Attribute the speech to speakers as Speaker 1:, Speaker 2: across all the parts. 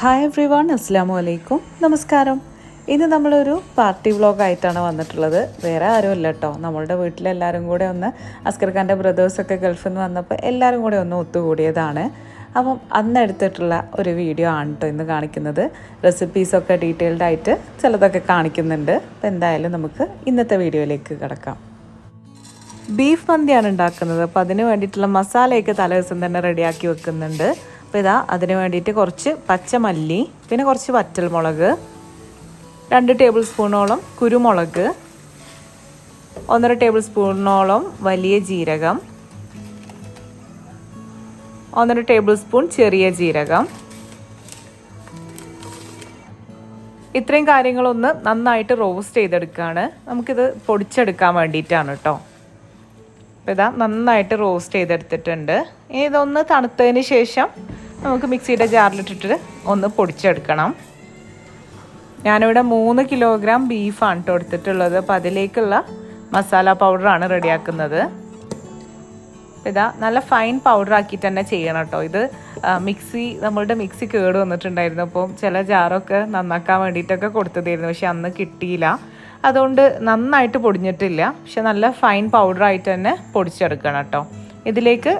Speaker 1: Hi every one അസ്സാം വലൈക്കും നമസ്കാരം. ഇന്ന് നമ്മളൊരു പാർട്ടി വ്ളോഗായിട്ടാണ് വന്നിട്ടുള്ളത്. വേറെ ആരുമല്ല കേട്ടോ നമ്മളുടെ വീട്ടിലെല്ലാവരും കൂടെ ഒന്ന് അസ്കർ ഖാന്റെ ബ്രദേഴ്സൊക്കെ ഗൾഫിൽ നിന്ന് വന്നപ്പോൾ എല്ലാവരും കൂടെ ഒന്ന് ഒത്തുകൂടിയതാണ്. അപ്പം അന്ന് എടുത്തിട്ടുള്ള ഒരു വീഡിയോ ആണ് കേട്ടോ ഇന്ന് കാണിക്കുന്നത്. റെസിപ്പീസൊക്കെ ഡീറ്റെയിൽഡ് ആയിട്ട് ചിലതൊക്കെ കാണിക്കുന്നുണ്ട്. അപ്പോൾ എന്തായാലും നമുക്ക് ഇന്നത്തെ വീഡിയോയിലേക്ക് കിടക്കാം. ബീഫ് മന്തിയാണ് ഉണ്ടാക്കുന്നത്. അപ്പോൾ അതിന് വേണ്ടിയിട്ടുള്ള മസാലയൊക്കെ തലേദിവസം തന്നെ റെഡിയാക്കി വെക്കുന്നുണ്ട്. അപ്പോൾ ഇതാ അതിന് വേണ്ടിയിട്ട് കുറച്ച് പച്ചമല്ലി പിന്നെ കുറച്ച് വറ്റൽമുളക് രണ്ട് ടേബിൾ സ്പൂണോളം കുരുമുളക് ഒന്നര ടേബിൾ സ്പൂണോളം വലിയ ജീരകം ഒന്നര ടേബിൾ സ്പൂൺ ചെറിയ ജീരകം. ഇത്രയും കാര്യങ്ങളൊന്ന് നന്നായിട്ട് റോസ്റ്റ് ചെയ്തെടുക്കുകയാണ് നമുക്കിത് പൊടിച്ചെടുക്കാൻ വേണ്ടിയിട്ടാണ് കേട്ടോ അപ്പോൾ ഇതാ നന്നായിട്ട് റോസ്റ്റ് ചെയ്തെടുത്തിട്ടുണ്ട്. ഇനി ഇതൊന്ന് തണുത്തതിന് ശേഷം നമുക്ക് മിക്സിയുടെ ജാറിലിട്ടിട്ട് ഒന്ന് പൊടിച്ചെടുക്കണം. ഞാനിവിടെ മൂന്ന് കിലോഗ്രാം ബീഫാണ് കേട്ടോ എടുത്തിട്ടുള്ളത്. അപ്പോൾ അതിലേക്കുള്ള മസാല പൗഡറാണ് റെഡിയാക്കുന്നത്. ഇതാ നല്ല ഫൈൻ പൗഡർ ആക്കി തന്നെ ചെയ്യണം കേട്ടോ ഇത് മിക്സി നമ്മളുടെ മിക്സി കേട് വന്നിട്ടുണ്ടായിരുന്നു. അപ്പം ചില ജാറൊക്കെ നന്നാക്കാൻ വേണ്ടിയിട്ടൊക്കെ കൊടുത്തതായിരുന്നു. പക്ഷെ അന്ന് കിട്ടിയില്ല. അതുകൊണ്ട് നന്നായിട്ട് പൊടിഞ്ഞിട്ടില്ല. പക്ഷെ നല്ല ഫൈൻ പൗഡറായിട്ട് തന്നെ പൊടിച്ചെടുക്കണം കേട്ടോ. ഇതിലേക്ക്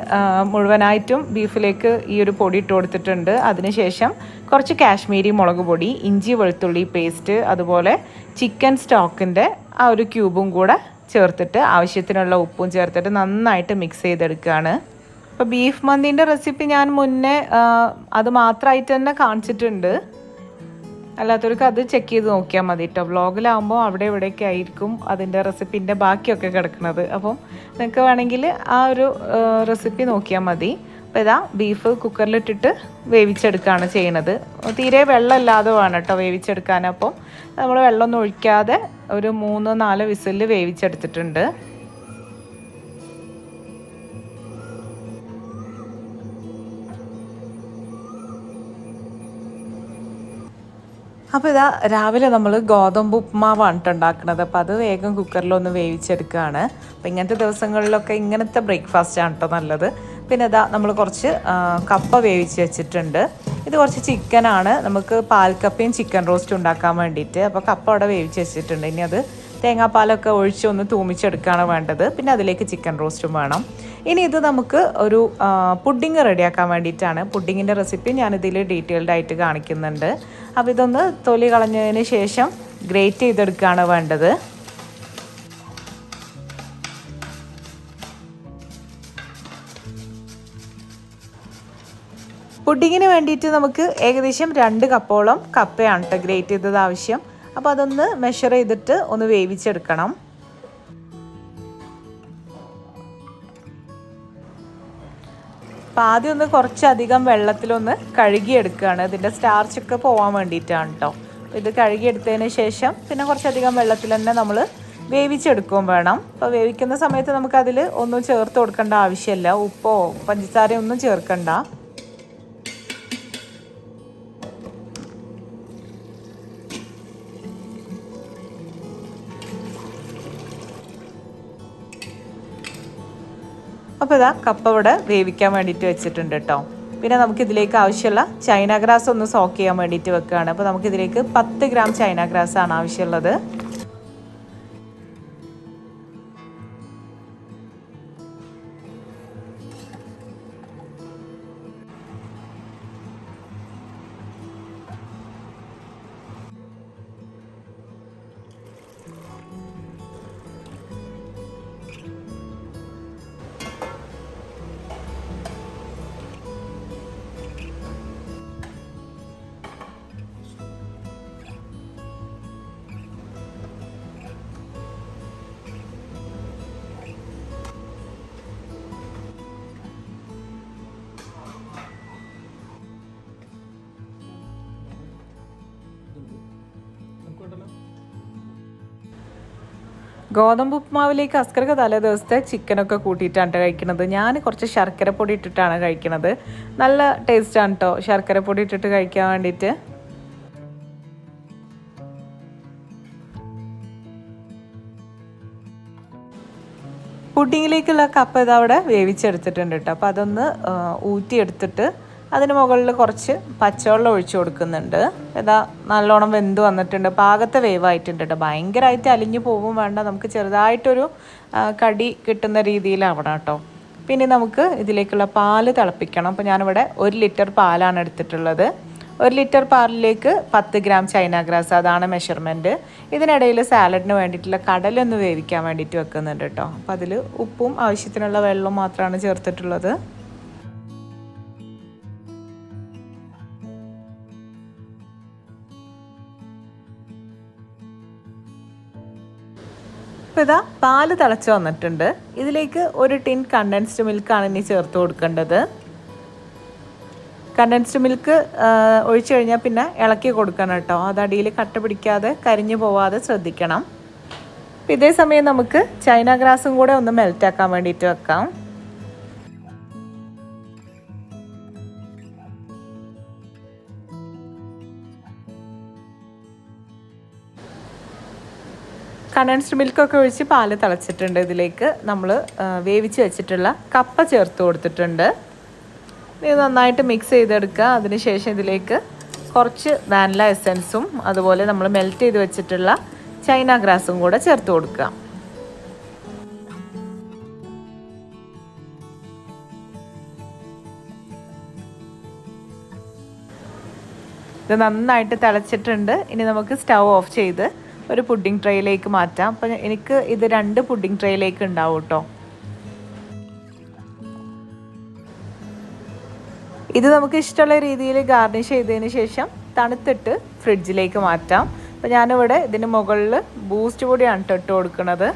Speaker 1: മുഴുവനായിട്ടും ബീഫിലേക്ക് ഈ ഒരു പൊടി ഇട്ട് കൊടുത്തിട്ടുണ്ട്. അതിനുശേഷം കുറച്ച് കാശ്മീരി മുളക് പൊടി ഇഞ്ചി വെളുത്തുള്ളി പേസ്റ്റ് അതുപോലെ ചിക്കൻ സ്റ്റോക്കിന്റെ ആ ഒരു ക്യൂബും കൂടെ ചേർത്തിട്ട് ആവശ്യത്തിനുള്ള ഉപ്പും ചേർത്തിട്ട് നന്നായിട്ട് മിക്സ് ചെയ്തെടുക്കുകയാണ്. അപ്പോൾ ബീഫ് മന്തിന്റെ റെസിപ്പി ഞാൻ മുന്നേ അത് മാത്രമായിട്ട് തന്നെ കാണിച്ചിട്ടുണ്ട്. അല്ലാത്തവർക്ക് അത് ചെക്ക് ചെയ്ത് നോക്കിയാൽ മതി കേട്ടോ വ്ളോഗിലാകുമ്പോൾ അവിടെ ഇവിടെയൊക്കെ ആയിരിക്കും അതിന്റെ റെസിപ്പിന്റെ ബാക്കിയൊക്കെ കിടക്കുന്നത്. അപ്പം നിങ്ങൾക്ക് വേണമെങ്കിൽ ആ ഒരു റെസിപ്പി നോക്കിയാൽ മതി. അപ്പോൾ ഇതാ ബീഫ് കുക്കറിലിട്ടിട്ട് വേവിച്ചെടുക്കുകയാണ് ചെയ്യണത്. തീരെ വെള്ളമില്ലാതെ വേണം കേട്ടോ വേവിച്ചെടുക്കാൻ. അപ്പം നമ്മൾ വെള്ളമൊന്നും ഒഴിക്കാതെ ഒരു മൂന്ന് നാല് വിസിലിൽ വേവിച്ചെടുത്തിട്ടുണ്ട്. അപ്പോൾ ഇതാ രാവിലെ നമ്മൾ ഗോതമ്പ് ഉപ്മാവാണ് ഉണ്ടാക്കുന്നത് അപ്പോൾ അത് വേഗം കുക്കറിലൊന്ന് വേവിച്ചെടുക്കുകയാണ് അപ്പോൾ ഇങ്ങനത്തെ ദിവസങ്ങളിലൊക്കെ ഇങ്ങനത്തെ ബ്രേക്ക്ഫാസ്റ്റ് ആണ് കേട്ടോ നല്ലത്. പിന്നെ ഇതാ നമ്മൾ കുറച്ച് കപ്പ വേവിച്ച് വെച്ചിട്ടുണ്ട്. ഇത് കുറച്ച് ചിക്കനാണ് നമുക്ക് പാൽക്കപ്പയും ചിക്കൻ റോസ്റ്റും ഉണ്ടാക്കാൻ വേണ്ടിയിട്ട്. അപ്പോൾ കപ്പ അവിടെ വേവിച്ച് വെച്ചിട്ടുണ്ട്. ഇനി അത് തേങ്ങാപ്പാലൊക്കെ ഒഴിച്ച് ഒന്ന് തൂമിച്ചെടുക്കുകയാണ് വേണ്ടത്. പിന്നെ അതിലേക്ക് ചിക്കൻ റോസ്റ്റും വേണം. ഇനി ഇത് നമുക്ക് ഒരു പുഡിങ് റെഡിയാക്കാൻ വേണ്ടിയിട്ടാണ്. പുഡിങ്ങിന്റെ റെസിപ്പി ഞാനിതിൽ ഡീറ്റെയിൽഡ് ആയിട്ട് കാണിക്കുന്നുണ്ട്. അപ്പോൾ ഇതൊന്ന് തൊലി കളഞ്ഞതിന് ശേഷം ഗ്രേറ്റ് ചെയ്തെടുക്കുകയാണ് വേണ്ടത്. പുഡിങ്ങിന് വേണ്ടിയിട്ട് നമുക്ക് ഏകദേശം രണ്ട് കപ്പോളം കപ്പയാണ് കേട്ടോ ഗ്രേറ്റ് ചെയ്തത് ആവശ്യം. അപ്പോൾ അതൊന്ന് മെഷർ ചെയ്തിട്ട് ഒന്ന് വേവിച്ചെടുക്കണം. അപ്പം ആദ്യം ഒന്ന് കുറച്ചധികം വെള്ളത്തിലൊന്ന് കഴുകിയെടുക്കുകയാണ്. ഇതിന്റെ സ്റ്റാർച്ചൊക്കെ പോകാൻ വേണ്ടിയിട്ടാണ് കേട്ടോ ഇത് കഴുകിയെടുത്തതിന് ശേഷം പിന്നെ കുറച്ചധികം വെള്ളത്തിൽ തന്നെ നമ്മൾ വേവിച്ചെടുക്കുകയും വേണം. അപ്പോൾ വേവിക്കുന്ന സമയത്ത് നമുക്കതിൽ ഒന്നും ചേർത്ത് കൊടുക്കേണ്ട ആവശ്യമില്ല. ഉപ്പോ പഞ്ചസാരയോ ഒന്നും ചേർക്കണ്ട. അപ്പോൾ ഇതാ കപ്പ ഇവിടെ വേവിക്കാൻ വേണ്ടിയിട്ട് വെച്ചിട്ടുണ്ട് കേട്ടോ. പിന്നെ നമുക്ക് ഇതിലേക്ക് ആവശ്യമുള്ള ചൈന ഗ്രാസ് ഒന്ന് സോക്ക് ചെയ്യാൻ വേണ്ടിയിട്ട് വെക്കുകയാണ്. അപ്പോൾ നമുക്കിതിലേക്ക് പത്ത് ഗ്രാം ചൈന ഗ്രാസ് ആണ് ആവശ്യമുള്ളത്. ഗോതമ്പ് ഉപ്മാവിലേക്ക് അസ്കർക്ക് തലേ ദിവസത്തെ ചിക്കനൊക്കെ കൂട്ടിയിട്ടാണ് കഴിക്കുന്നത്. ഞാൻ കുറച്ച് ശർക്കര പൊടി ഇട്ടിട്ടാണ് കഴിക്കുന്നത്. നല്ല ടേസ്റ്റാണ് കേട്ടോ ശർക്കര പൊടി ഇട്ടിട്ട് കഴിക്കാൻ വേണ്ടിയിട്ട്. പുഡിങ്ങിലേക്കുള്ള കപ്പ ഇതവിടെ വേവിച്ചെടുത്തിട്ടുണ്ട് കേട്ടോ അപ്പോൾ അതൊന്ന് ഊറ്റിയെടുത്തിട്ട് അതിന് മുകളിൽ കുറച്ച് പച്ചവെള്ളം ഒഴിച്ചു കൊടുക്കുന്നുണ്ട്. ഇതാ നല്ലോണം വെന്ത് വന്നിട്ടുണ്ട്. പാകത്തെ വേവായിട്ടുണ്ട് കേട്ടോ ഭയങ്കരമായിട്ട് അലിഞ്ഞു പോകും വേണ്ട. നമുക്ക് ചെറുതായിട്ടൊരു കടി കിട്ടുന്ന രീതിയിലാവണം കേട്ടോ പിന്നെ നമുക്ക് ഇതിലേക്കുള്ള പാൽ തിളപ്പിക്കണം. അപ്പോൾ ഞാനിവിടെ ഒരു ലിറ്റർ പാലാണ് എടുത്തിട്ടുള്ളത്. ഒരു ലിറ്റർ പാലിലേക്ക് പത്ത് ഗ്രാം ചൈന ഗ്രാസ് അതാണ് മെഷർമെന്റ് ഇതിനിടയിൽ സാലഡിന് വേണ്ടിയിട്ടുള്ള കടലൊന്ന് വേവിക്കാൻ വേണ്ടിയിട്ട് വെക്കുന്നുണ്ട് കേട്ടോ അപ്പോൾ അതിൽ ഉപ്പും ആവശ്യത്തിനുള്ള വെള്ളവും മാത്രമാണ് ചേർത്തിട്ടുള്ളത്. ഇതാ പാൽ തിളച്ച് വന്നിട്ടുണ്ട്. ഇതിലേക്ക് ഒരു ടിൻ കണ്ടൻസ്ഡ് മിൽക്കാണ് ഇനി ചേർത്ത് കൊടുക്കേണ്ടത്. കണ്ടൻസ്ഡ് മിൽക്ക് ഒഴിച്ചു കഴിഞ്ഞാൽ പിന്നെ ഇളക്കി കൊടുക്കണം കേട്ടോ. അത് അടിയിൽ കട്ട പിടിക്കാതെ കരിഞ്ഞു പോവാതെ ശ്രദ്ധിക്കണം. ഇതേ സമയം നമുക്ക് ചൈന ഗ്രാസും കൂടെ ഒന്ന് മെൽറ്റാക്കാൻ വേണ്ടിയിട്ട് വെക്കാം. കണ്ടൻസ്ഡ് മിൽക്കൊക്കെ ഒഴിച്ച് പാൽ തിളച്ചിട്ടുണ്ട്. ഇതിലേക്ക് നമ്മൾ വേവിച്ച് വെച്ചിട്ടുള്ള കപ്പ ചേർത്ത് കൊടുത്തിട്ടുണ്ട്. ഇത് നന്നായിട്ട് മിക്സ് ചെയ്തെടുക്കുക. അതിനുശേഷം ഇതിലേക്ക് കുറച്ച് വാനില എസൻസും അതുപോലെ നമ്മൾ മെൽറ്റ് ചെയ്ത് വെച്ചിട്ടുള്ള ചൈന ഗ്രാസും കൂടെ ചേർത്ത് കൊടുക്കുക. ഇത് നന്നായിട്ട് തിളച്ചിട്ടുണ്ട്. ഇനി നമുക്ക് സ്റ്റൗ ഓഫ് ചെയ്ത് ഒരു പുഡിംഗ് ട്രേയിലേക്ക് മാറ്റാം. അപ്പം എനിക്ക് ഇത് രണ്ട് പുഡിംഗ് ട്രേയിലേക്ക് ഉണ്ടാവും കേട്ടോ ഇത് നമുക്ക് ഇഷ്ടമുള്ള രീതിയിൽ ഗാർണിഷ് ചെയ്തതിന് ശേഷം തണുത്തിട്ട് ഫ്രിഡ്ജിലേക്ക് മാറ്റാം. അപ്പോൾ ഞാനിവിടെ ഇതിന് മുകളിൽ ബൂസ്റ്റ് പൊടിയാണ് ഇട്ട് കൊടുക്കുന്നത്.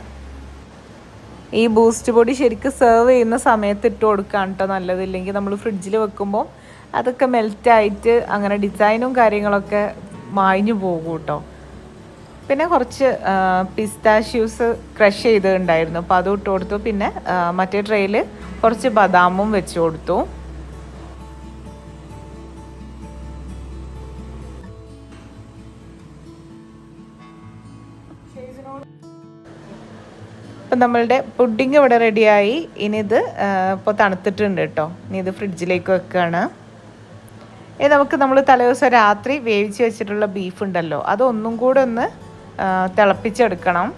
Speaker 1: ഈ ബൂസ്റ്റ് പൊടി ശരിക്കും സെർവ് ചെയ്യുന്ന സമയത്ത് ഇട്ട് കൊടുക്കുകയാണ് കേട്ടോ നല്ലതില്ലെങ്കിൽ നമ്മൾ ഫ്രിഡ്ജിൽ വെക്കുമ്പോൾ അതൊക്കെ മെൽറ്റായിട്ട് അങ്ങനെ ഡിസൈനും കാര്യങ്ങളൊക്കെ മായിഞ്ഞു പോകും കേട്ടോ പിന്നെ കുറച്ച് പിസ്താഷ്യൂസ് ക്രഷ് ചെയ്തിട്ടുണ്ടായിരുന്നു. അപ്പോൾ അതും ഇട്ട് കൊടുത്തു പിന്നെ മറ്റേ ട്രെയിൽ കുറച്ച് ബദാമും വെച്ച് കൊടുത്തു. അപ്പം നമ്മളുടെ പുഡിങ് ഇവിടെ റെഡിയായി. ഇനി ഇത് ഇപ്പോൾ തണുത്തിട്ടുണ്ട് കേട്ടോ. ഇനി ഇത് ഫ്രിഡ്ജിലേക്ക് വെക്കുകയാണ് ഇനി നമുക്ക് നമ്മൾ തലേദിവസം രാത്രി വേവിച്ച് വെച്ചിട്ടുള്ള ബീഫ് ഉണ്ടല്ലോ അതൊന്നും കൂടെ ഒന്ന് തിളപ്പിച്ചെടുക്കണം.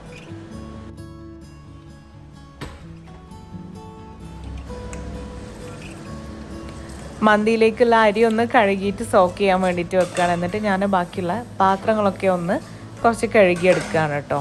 Speaker 1: മന്തിയിലേക്കുള്ള അരി ഒന്ന് കഴുകിയിട്ട് സോക്ക് ചെയ്യാൻ വേണ്ടിയിട്ട് വെക്കുകയാണ്. എന്നിട്ട് ഞാൻ ബാക്കിയുള്ള പാത്രങ്ങളൊക്കെ ഒന്ന് കുറച്ച് കഴുകിയെടുക്കുകയാണ് കേട്ടോ.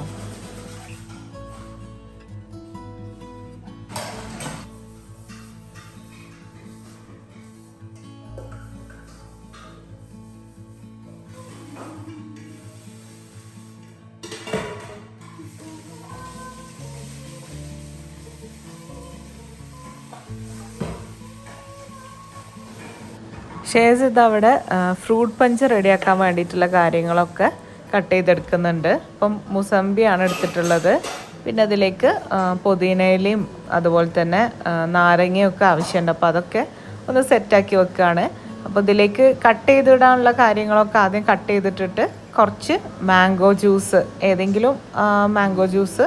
Speaker 1: ഷേസ് അവിടെ ഫ്രൂട്ട് പഞ്ച് റെഡിയാക്കാൻ വേണ്ടിയിട്ടുള്ള കാര്യങ്ങളൊക്കെ കട്ട് ചെയ്തെടുക്കുന്നുണ്ട്. അപ്പം മുസമ്പിയാണ് എടുത്തിട്ടുള്ളത്. പിന്നെ അതിലേക്ക് പുതിനയിലയും അതുപോലെ തന്നെ നാരങ്ങയും നാരങ്ങയൊക്കെ ആവശ്യമുണ്ട്. അപ്പോൾ അതൊക്കെ ഒന്ന് സെറ്റാക്കി വെക്കുകയാണ് അപ്പോൾ ഇതിലേക്ക് കട്ട് ചെയ്തിടാനുള്ള കാര്യങ്ങളൊക്കെ ആദ്യം കട്ട് ചെയ്തിട്ടിട്ട് കുറച്ച് മാംഗോ ജ്യൂസ് ഏതെങ്കിലും മാംഗോ ജ്യൂസ്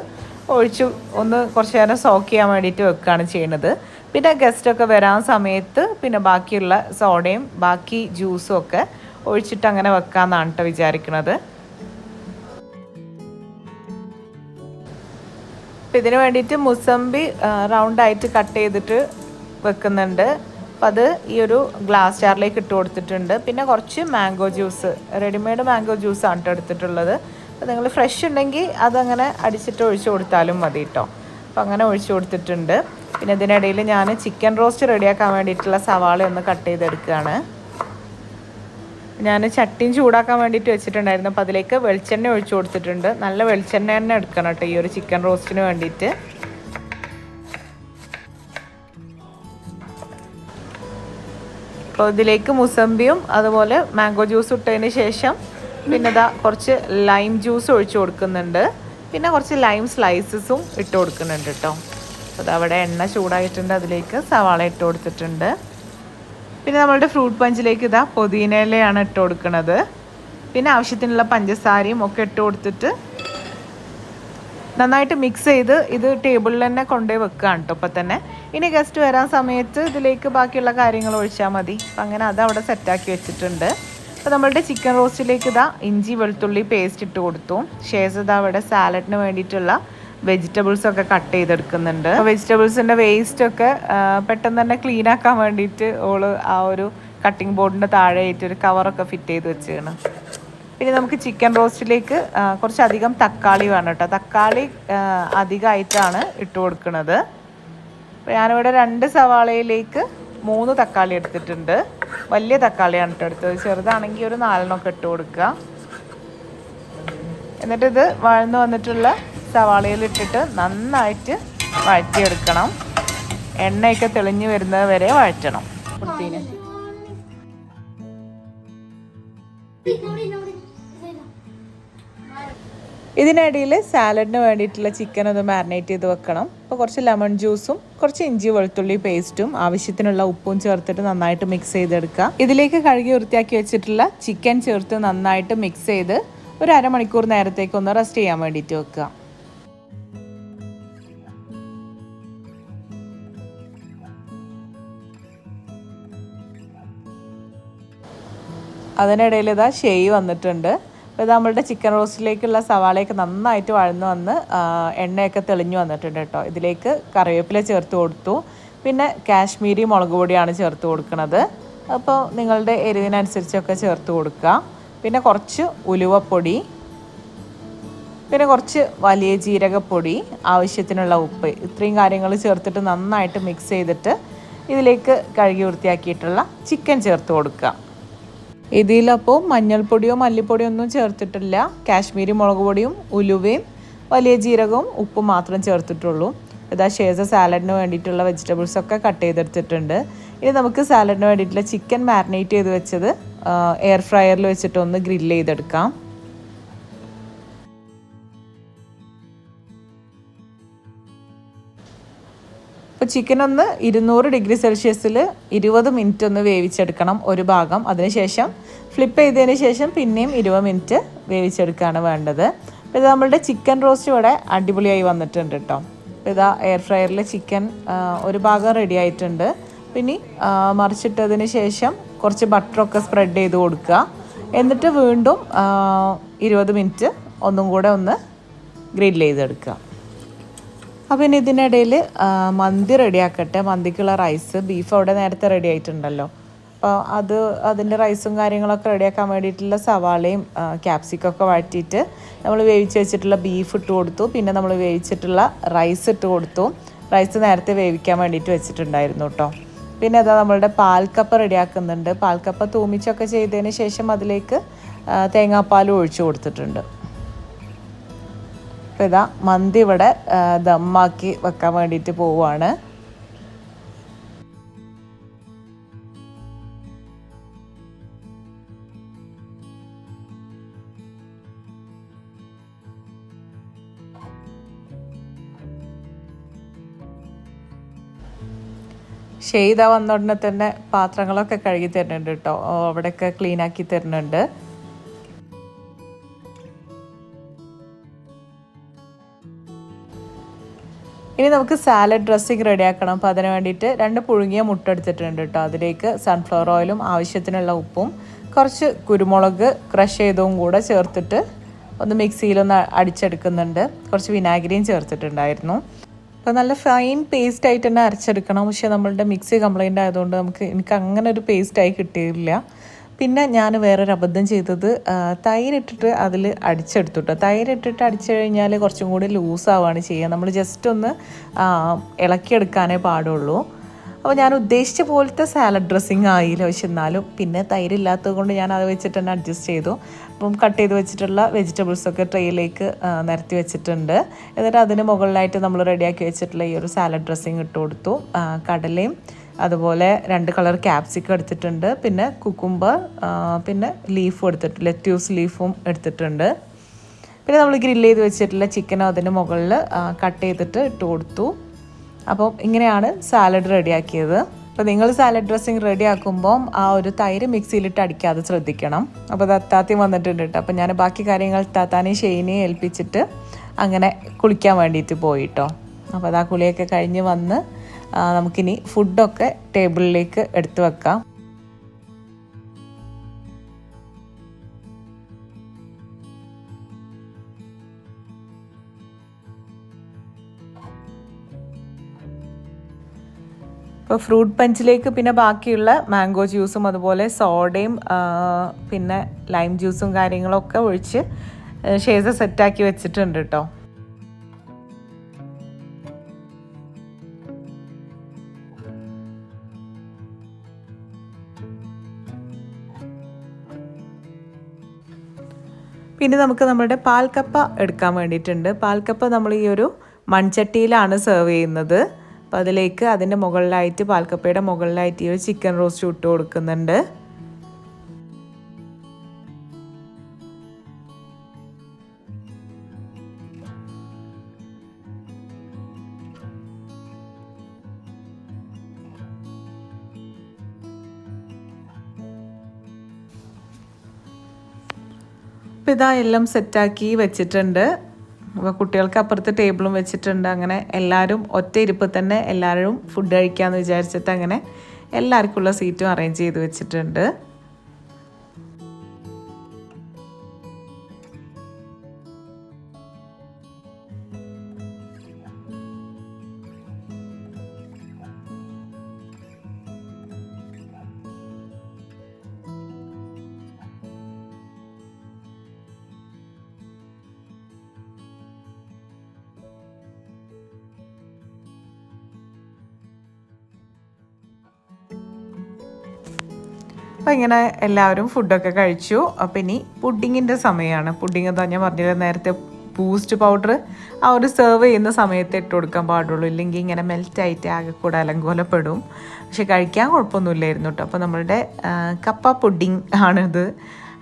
Speaker 1: ഒഴിച്ച് ഒന്ന് കുറച്ച് നേരം സോക്ക് ചെയ്യാൻ വേണ്ടിയിട്ട് വെക്കുകയാണ് ചെയ്യുന്നത് പിന്നെ ഗസ്റ്റൊക്കെ വരാൻ സമയത്ത് പിന്നെ ബാക്കിയുള്ള സോഡയും ബാക്കി ജ്യൂസും ഒക്കെ ഒഴിച്ചിട്ട് അങ്ങനെ വെക്കാമെന്നാണ് കേട്ടോ വിചാരിക്കുന്നത് അപ്പം ഇതിന് വേണ്ടിയിട്ട് മുസമ്പി റൗണ്ടായിട്ട് കട്ട് ചെയ്തിട്ട് വെക്കുന്നുണ്ട്. അപ്പം അത് ഈ ഒരു ഗ്ലാസ് ജാറിലേക്ക് ഇട്ട് കൊടുത്തിട്ടുണ്ട്. പിന്നെ കുറച്ച് മാംഗോ ജ്യൂസ് റെഡിമെയ്ഡ് മാംഗോ ജ്യൂസാണ് കേട്ടോ എടുത്തിട്ടുള്ളത്. അപ്പോൾ നിങ്ങൾ ഫ്രഷ് ഉണ്ടെങ്കിൽ അതങ്ങനെ അടിച്ചിട്ട് ഒഴിച്ചു കൊടുത്താലും മതി കേട്ടോ അപ്പം അങ്ങനെ ഒഴിച്ചു കൊടുത്തിട്ടുണ്ട്. പിന്നെ ഇതിനിടയിൽ ഞാൻ ചിക്കൻ റോസ്റ്റ് റെഡിയാക്കാൻ വേണ്ടിയിട്ടുള്ള സവാള ഒന്ന് കട്ട് ചെയ്തെടുക്കുകയാണ്. ഞാൻ ചട്ടിയും ചൂടാക്കാൻ വേണ്ടിയിട്ട് വെച്ചിട്ടുണ്ടായിരുന്നു. അപ്പോൾ അതിലേക്ക് വെളിച്ചെണ്ണ ഒഴിച്ചു കൊടുത്തിട്ടുണ്ട്. നല്ല വെളിച്ചെണ്ണ തന്നെ എടുക്കണം കേട്ടോ ഈ ഒരു ചിക്കൻ റോസ്റ്റിന് വേണ്ടിയിട്ട്. അപ്പോൾ ഇതിലേക്ക് മുസമ്പിയും അതുപോലെ മാംഗോ ജ്യൂസ് ഇട്ടതിന് ശേഷം പിന്നെ ഇതാ കുറച്ച് ലൈം ജ്യൂസ് ഒഴിച്ചു കൊടുക്കുന്നുണ്ട്. പിന്നെ കുറച്ച് ലൈം സ്ലൈസസും ഇട്ട് കൊടുക്കുന്നുണ്ട് കേട്ടോ അപ്പോൾ അവിടെ എണ്ണ ചൂടായിട്ടുണ്ട് അതിലേക്ക് സവാള ഇട്ട് കൊടുത്തിട്ടുണ്ട്. പിന്നെ നമ്മളുടെ ഫ്രൂട്ട് പഞ്ചിലേക്ക് ഇതാ പുതിനയിലയാണ് ഇട്ട് കൊടുക്കുന്നത് പിന്നെ ആവശ്യത്തിനുള്ള പഞ്ചസാരയും ഒക്കെ ഇട്ട് കൊടുത്തിട്ട് നന്നായിട്ട് മിക്സ് ചെയ്ത് ഇത് ടേബിളിൽ തന്നെ കൊണ്ടുപോയി വെക്കുകയാണ് കേട്ടോ ഇപ്പം തന്നെ. ഇനി ഗസ്റ്റ് വരാൻ സമയത്ത് ഇതിലേക്ക് ബാക്കിയുള്ള കാര്യങ്ങൾ ഒഴിച്ചാൽ മതി. അപ്പം അങ്ങനെ അത് അവിടെ സെറ്റാക്കി വെച്ചിട്ടുണ്ട്. അപ്പോൾ നമ്മളുടെ ചിക്കൻ റോസ്റ്റിലേക്ക് ഇതാ ഇഞ്ചി വെളുത്തുള്ളി പേസ്റ്റ് ഇട്ട് കൊടുത്തു. ശേഷം ഇതാ അവിടെ സാലഡിന് വേണ്ടിയിട്ടുള്ള വെജിറ്റബിൾസ് ഒക്കെ കട്ട് ചെയ്തെടുക്കുന്നുണ്ട്. വെജിറ്റബിൾസിന്റെ വേസ്റ്റ് ഒക്കെ പെട്ടെന്ന് തന്നെ ക്ലീൻ ആക്കാൻ വേണ്ടിയിട്ട് ഓൾ ആ ഒരു കട്ടിംഗ് ബോർഡിന്റെ താഴെ ആയിട്ട് ഒരു കവറൊക്കെ ഫിറ്റ് ചെയ്ത് വെച്ചാണ് പിന്നെ നമുക്ക് ചിക്കൻ റോസ്റ്റിലേക്ക് കുറച്ചധികം തക്കാളി വേണം കേട്ടോ. തക്കാളി അധികമായിട്ടാണ് ഇട്ട് കൊടുക്കുന്നത് ഞാനിവിടെ രണ്ട് സവാളയിലേക്ക് മൂന്ന് തക്കാളി എടുത്തിട്ടുണ്ട്. വലിയ തക്കാളിയാണ് കേട്ടോ എടുത്തത്. ചെറുതാണെങ്കിൽ ഒരു നാലെണ്ണമൊക്കെ ഇട്ട് കൊടുക്കുക. എന്നിട്ട് ഇത് വഴന്ന് വന്നിട്ടുള്ള സവാളയിൽ ഇട്ടിട്ട് നന്നായിട്ട് വഴറ്റിയെടുക്കണം. എണ്ണയൊക്കെ തെളിഞ്ഞു വരുന്നത് വരെ വഴറ്റണം. വൃത്തിന് ഇതിനിടയിൽ സാലഡിന് വേണ്ടിയിട്ടുള്ള ചിക്കൻ ഒന്ന് മാരിനേറ്റ് ചെയ്ത് വെക്കണം. അപ്പോൾ കുറച്ച് ലെമൺ ജ്യൂസും കുറച്ച് ഇഞ്ചി വെളുത്തുള്ളി പേസ്റ്റും ആവശ്യത്തിനുള്ള ഉപ്പും ചേർത്തിട്ട് നന്നായിട്ട് മിക്സ് ചെയ്തെടുക്കുക. ഇതിലേക്ക് കഴുകി വൃത്തിയാക്കി വെച്ചിട്ടുള്ള ചിക്കൻ ചേർത്ത് നന്നായിട്ട് മിക്സ് ചെയ്ത് ഒരു അരമണിക്കൂർ നേരത്തേക്ക് ഒന്ന് റെസ്റ്റ് ചെയ്യാൻ വേണ്ടിയിട്ട് വെക്കുക. അതിനിടയിൽ ഇതാ ഷെയ് വന്നിട്ടുണ്ട്. അപ്പോൾ ഇത് നമ്മളുടെ ചിക്കൻ റോസ്റ്റിലേക്കുള്ള സവാളയൊക്കെ നന്നായിട്ട് വഴന്നു വന്ന് എണ്ണയൊക്കെ തെളിഞ്ഞു വന്നിട്ടുണ്ട് കേട്ടോ. ഇതിലേക്ക് കറിവേപ്പില ചേർത്ത് കൊടുത്തു. പിന്നെ കാശ്മീരി മുളക് പൊടിയാണ് ചേർത്ത് കൊടുക്കുന്നത് അപ്പോൾ നിങ്ങളുടെ എരിവിനനുസരിച്ചൊക്കെ ചേർത്ത് കൊടുക്കുക. പിന്നെ കുറച്ച് ഉലുവപ്പൊടി. പിന്നെ കുറച്ച് വലിയ ജീരകപ്പൊടി ആവശ്യത്തിനുള്ള ഉപ്പ്. ഇത്രയും കാര്യങ്ങൾ ചേർത്തിട്ട് നന്നായിട്ട് മിക്സ് ചെയ്തിട്ട് ഇതിലേക്ക് കഴുകി വൃത്തിയാക്കിയിട്ടുള്ള ചിക്കൻ ചേർത്ത് കൊടുക്കുക. ഇതിലപ്പോൾ മഞ്ഞൾപ്പൊടിയോ മല്ലിപ്പൊടിയോ ഒന്നും ചേർത്തിട്ടില്ല. കാശ്മീരി മുളക് പൊടിയും ഉലുവയും വലിയ ജീരകവും ഉപ്പും മാത്രം ചേർത്തിട്ടുള്ളൂ. ഇതാ ഷേസ സാലഡിന് വേണ്ടിയിട്ടുള്ള വെജിറ്റബിൾസ് ഒക്കെ കട്ട് ചെയ്തെടുത്തിട്ടുണ്ട്. ഇനി നമുക്ക് സാലഡിന് വേണ്ടിയിട്ടുള്ള ചിക്കൻ മാരിനേറ്റ് ചെയ്ത് വെച്ചത് എയർ ഫ്രയറിൽ വെച്ചിട്ടൊന്ന് ഗ്രില്ല് ചെയ്തെടുക്കാം. ഇപ്പോൾ ചിക്കൻ ഒന്ന് ഇരുന്നൂറ് ഡിഗ്രി സെൽഷ്യസിൽ ഇരുപത് മിനിറ്റ് ഒന്ന് വേവിച്ചെടുക്കണം ഒരു ഭാഗം. അതിനുശേഷം ഫ്ലിപ്പ് ചെയ്തതിന് ശേഷം പിന്നെയും ഇരുപത് മിനിറ്റ് വേവിച്ചെടുക്കുകയാണ് വേണ്ടത്. അപ്പോൾ ഇത് നമ്മളുടെ ചിക്കൻ റോസ്റ്റ് ഇവിടെ അടിപൊളിയായി വന്നിട്ടുണ്ട് കേട്ടോ അപ്പോൾ ഇതാ എയർ ഫ്രയറിൽ ചിക്കൻ ഒരു ഭാഗം റെഡി ആയിട്ടുണ്ട്. പിന്നെ മറിച്ചിട്ടതിന് ശേഷം കുറച്ച് ബട്ടറൊക്കെ സ്പ്രെഡ് ചെയ്ത് കൊടുക്കുക. എന്നിട്ട് വീണ്ടും ഇരുപത് മിനിറ്റ് ഒന്നും കൂടെ ഒന്ന് ഗ്രില്ല് ചെയ്തെടുക്കുക. അപ്പോൾ ഇനി ഇതിനിടയിൽ മന്തി റെഡിയാക്കട്ടെ. മന്തിക്കുള്ള റൈസ് ബീഫ് അവിടെ നേരത്തെ റെഡി ആയിട്ടുണ്ടല്ലോ. അപ്പോൾ അത് അതിന്റെ റൈസും കാര്യങ്ങളൊക്കെ റെഡിയാക്കാൻ വേണ്ടിയിട്ടുള്ള സവാളയും ക്യാപ്സിക്കൊക്കെ വഴറ്റിയിട്ട് നമ്മൾ വേവിച്ച് വെച്ചിട്ടുള്ള ബീഫ് ഇട്ട് കൊടുത്തു. പിന്നെ നമ്മൾ വേവിച്ചിട്ടുള്ള റൈസ് ഇട്ട് കൊടുത്തു. റൈസ് നേരത്തെ വേവിക്കാൻ വേണ്ടിയിട്ട് വെച്ചിട്ടുണ്ടായിരുന്നു കേട്ടോ പിന്നെ അതാ നമ്മളുടെ പാൽക്കപ്പ റെഡിയാക്കുന്നുണ്ട്. പാൽക്കപ്പ തൂമിച്ചൊക്കെ ചെയ്തതിന് ശേഷം അതിലേക്ക് തേങ്ങാപ്പാൽ ഒഴിച്ചു കൊടുത്തിട്ടുണ്ട്. അപ്പോൾ ഇതാ മന്തി ഇവിടെ ദമ്മാക്കി വെക്കാൻ വേണ്ടിയിട്ട് പോവുകയാണ് ഷെയ്ത വന്ന ഉടനെ തന്നെ പാത്രങ്ങളൊക്കെ കഴുകി തരുന്നുണ്ട് കേട്ടോ. അവിടെയൊക്കെ ക്ലീനാക്കി തരുന്നുണ്ട്. ഇനി നമുക്ക് സാലഡ് ഡ്രസ്സിങ് റെഡിയാക്കണം. അപ്പോൾ അതിന് വേണ്ടിയിട്ട് രണ്ട് പുഴുങ്ങിയ മുട്ട എടുത്തിട്ടുണ്ട് കേട്ടോ. അതിലേക്ക് സൺഫ്ലവർ ഓയിലും ആവശ്യത്തിനുള്ള ഉപ്പും കുറച്ച് കുരുമുളക് ക്രഷ് ചെയ്തതും കൂടെ ചേർത്തിട്ട് ഒന്ന് മിക്സിയിലൊന്ന് അടിച്ചെടുക്കുന്നുണ്ട്. കുറച്ച് വിനാഗിരിയും ചേർത്തിട്ടുണ്ടായിരുന്നു. അപ്പോൾ നല്ല ഫൈൻ പേസ്റ്റ് ആയിട്ട് തന്നെ അരച്ചെടുക്കണം. പക്ഷേ നമ്മളുടെ മിക്സി കംപ്ലൈന്റ് ആയതുകൊണ്ട് നമുക്ക് എനിക്ക് അങ്ങനെ ഒരു പേസ്റ്റായി കിട്ടിയില്ല. പിന്നെ ഞാൻ വേറൊരു അബദ്ധം ചെയ്തത് തൈരിട്ടിട്ട് അതിൽ അടിച്ചെടുത്തു കേട്ടോ തൈരിട്ടിട്ട് അടിച്ചു കഴിഞ്ഞാൽ കുറച്ചും കൂടി ലൂസാവുകയാണ് ചെയ്യുക നമ്മൾ ജസ്റ്റ് ഒന്ന് ഇളക്കിയെടുക്കാനേ പാടുള്ളൂ. അപ്പോൾ ഞാൻ ഉദ്ദേശിച്ച പോലത്തെ സാലഡ് ഡ്രസ്സിങ് ആയില്ല പക്ഷെ എന്നാലും പിന്നെ തൈരില്ലാത്തത് കൊണ്ട് ഞാൻ അത് വെച്ചിട്ട് തന്നെ അഡ്ജസ്റ്റ് ചെയ്തു. അപ്പം കട്ട് ചെയ്ത് വെച്ചിട്ടുള്ള വെജിറ്റബിൾസൊക്കെ ട്രെയിലേക്ക് നിരത്തി വെച്ചിട്ടുണ്ട്. എന്നിട്ട് അതിന് മുകളിലായിട്ട് നമ്മൾ റെഡിയാക്കി വെച്ചിട്ടുള്ള ഈ ഒരു സാലഡ് ഡ്രസ്സിങ് ഇട്ട് കൊടുത്തു. കടലയും അതുപോലെ രണ്ട് കളർ ക്യാപ്സിക്കം എടുത്തിട്ടുണ്ട്. പിന്നെ കുക്കുംബർ പിന്നെ ലീഫും എടുത്തിട്ട് ലെറ്റ്യൂസ് ലീഫും എടുത്തിട്ടുണ്ട്. പിന്നെ നമ്മൾ ഗ്രില്ല് ചെയ്ത് വെച്ചിട്ടുള്ള ചിക്കനോ അതിന്റെ മുകളിൽ കട്ട് ചെയ്തിട്ട് ഇട്ട് കൊടുത്തു. അപ്പോൾ ഇങ്ങനെയാണ് സാലഡ് റെഡിയാക്കിയത്. അപ്പോൾ നിങ്ങൾ സാലഡ് ഡ്രസ്സിങ് റെഡി ആക്കുമ്പോൾ ആ ഒരു തൈര് മിക്സിയിലിട്ട് അടിക്കാതെ ശ്രദ്ധിക്കണം. അപ്പോൾ അത് അത്താത്തി വന്നിട്ടുണ്ട് കേട്ടോ. അപ്പോൾ ഞാൻ ബാക്കി കാര്യങ്ങൾ താത്താനെയും ഷെയിനെയും ഏൽപ്പിച്ചിട്ട് അങ്ങനെ കുളിക്കാൻ വേണ്ടിയിട്ട് പോയിട്ടോ അപ്പോൾ അത് ആ കുളിയൊക്കെ കഴിഞ്ഞ് വന്ന് നമുക്കിനി ഫുഡൊക്കെ ടേബിളിലേക്ക് എടുത്തു വെക്കാം. ഇപ്പോൾ ഫ്രൂട്ട് പഞ്ചിലേക്ക് പിന്നെ ബാക്കിയുള്ള മാംഗോ ജ്യൂസും അതുപോലെ സോഡയും പിന്നെ ലൈം ജ്യൂസും കാര്യങ്ങളൊക്കെ ഒഴിച്ച് ഷേസ സെറ്റാക്കി വെച്ചിട്ടുണ്ട് കേട്ടോ പിന്നെ നമുക്ക് നമ്മുടെ പാൽക്കപ്പ എടുക്കാൻ വേണ്ടിയിട്ടുണ്ട്. പാൽക്കപ്പ നമ്മൾ ഈ ഒരു മൺചട്ടിയിലാണ് സെർവ് ചെയ്യുന്നത്. അപ്പോൾ അതിലേക്ക് അതിന്റെ മുകളിലായിട്ട് പാൽക്കപ്പയുടെ മുകളിലായിട്ട് ഈ ഒരു ചിക്കൻ റോസ്റ്റ് ഇട്ട് കൊടുക്കുന്നുണ്ട്. ഇതാ എല്ലാം സെറ്റാക്കി വെച്ചിട്ടുണ്ട്. കുട്ടികൾക്ക് അപ്പുറത്ത് ടേബിളും വെച്ചിട്ടുണ്ട്. അങ്ങനെ എല്ലാവരും ഒറ്റ ഇരിപ്പ് തന്നെ എല്ലാവരും ഫുഡ് കഴിക്കാമെന്ന് വിചാരിച്ചിട്ട് അങ്ങനെ എല്ലാവർക്കുള്ള സീറ്റും അറേഞ്ച് ചെയ്ത് വെച്ചിട്ടുണ്ട്. അപ്പോൾ ഇങ്ങനെ എല്ലാവരും ഫുഡൊക്കെ കഴിച്ചു. അപ്പം ഇനി പുഡിങ്ങിന്റെ സമയമാണ് പുഡിങ് എന്താ ഞാൻ പറഞ്ഞില്ല നേരത്തെ ബൂസ്റ്റ് പൗഡർ ആ ഒരു സെർവ് ചെയ്യുന്ന സമയത്ത് ഇട്ട് കൊടുക്കാൻ പാടുള്ളൂ. ഇല്ലെങ്കിൽ ഇങ്ങനെ മെൽറ്റായിട്ട് ആകെ കൂടെ അലങ്കോലപ്പെടും. പക്ഷെ കഴിക്കാൻ കുഴപ്പമൊന്നുമില്ലായിരുന്നു കേട്ടോ അപ്പോൾ നമ്മളുടെ കപ്പ പുഡിങ് ആണിത്.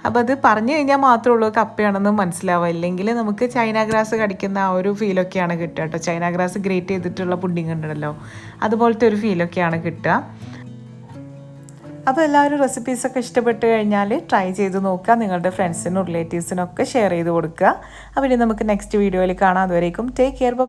Speaker 1: അപ്പോൾ അത് പറഞ്ഞു കഴിഞ്ഞാൽ മാത്രമേ ഉള്ളൂ കപ്പയാണെന്ന് മനസ്സിലാവുക. ഇല്ലെങ്കിൽ നമുക്ക് ചൈന ഗ്രാസ് കടിക്കുന്ന ആ ഒരു ഫീലൊക്കെയാണ് കിട്ടുക കേട്ടോ ചൈന ഗ്രാസ് ഗ്രേറ്റ് ചെയ്തിട്ടുള്ള പുഡിങ് ഉണ്ടല്ലോ അതുപോലത്തെ ഒരു ഫീലൊക്കെയാണ് കിട്ടുക. അപ്പോൾ എല്ലാവരും റെസിപ്പീസൊക്കെ ഇഷ്ടപ്പെട്ട് കഴിഞ്ഞാൽ ട്രൈ ചെയ്ത് നോക്കുക. നിങ്ങളുടെ ഫ്രണ്ട്സിനും റിലേറ്റീവ്സിനും ഒക്കെ ഷെയർ ചെയ്ത് കൊടുക്കുക. അപ്പോൾ ഇനി നമുക്ക് നെക്സ്റ്റ് വീഡിയോയിൽ കാണാം. അതുവരേക്കും ടേക്ക് കെയർ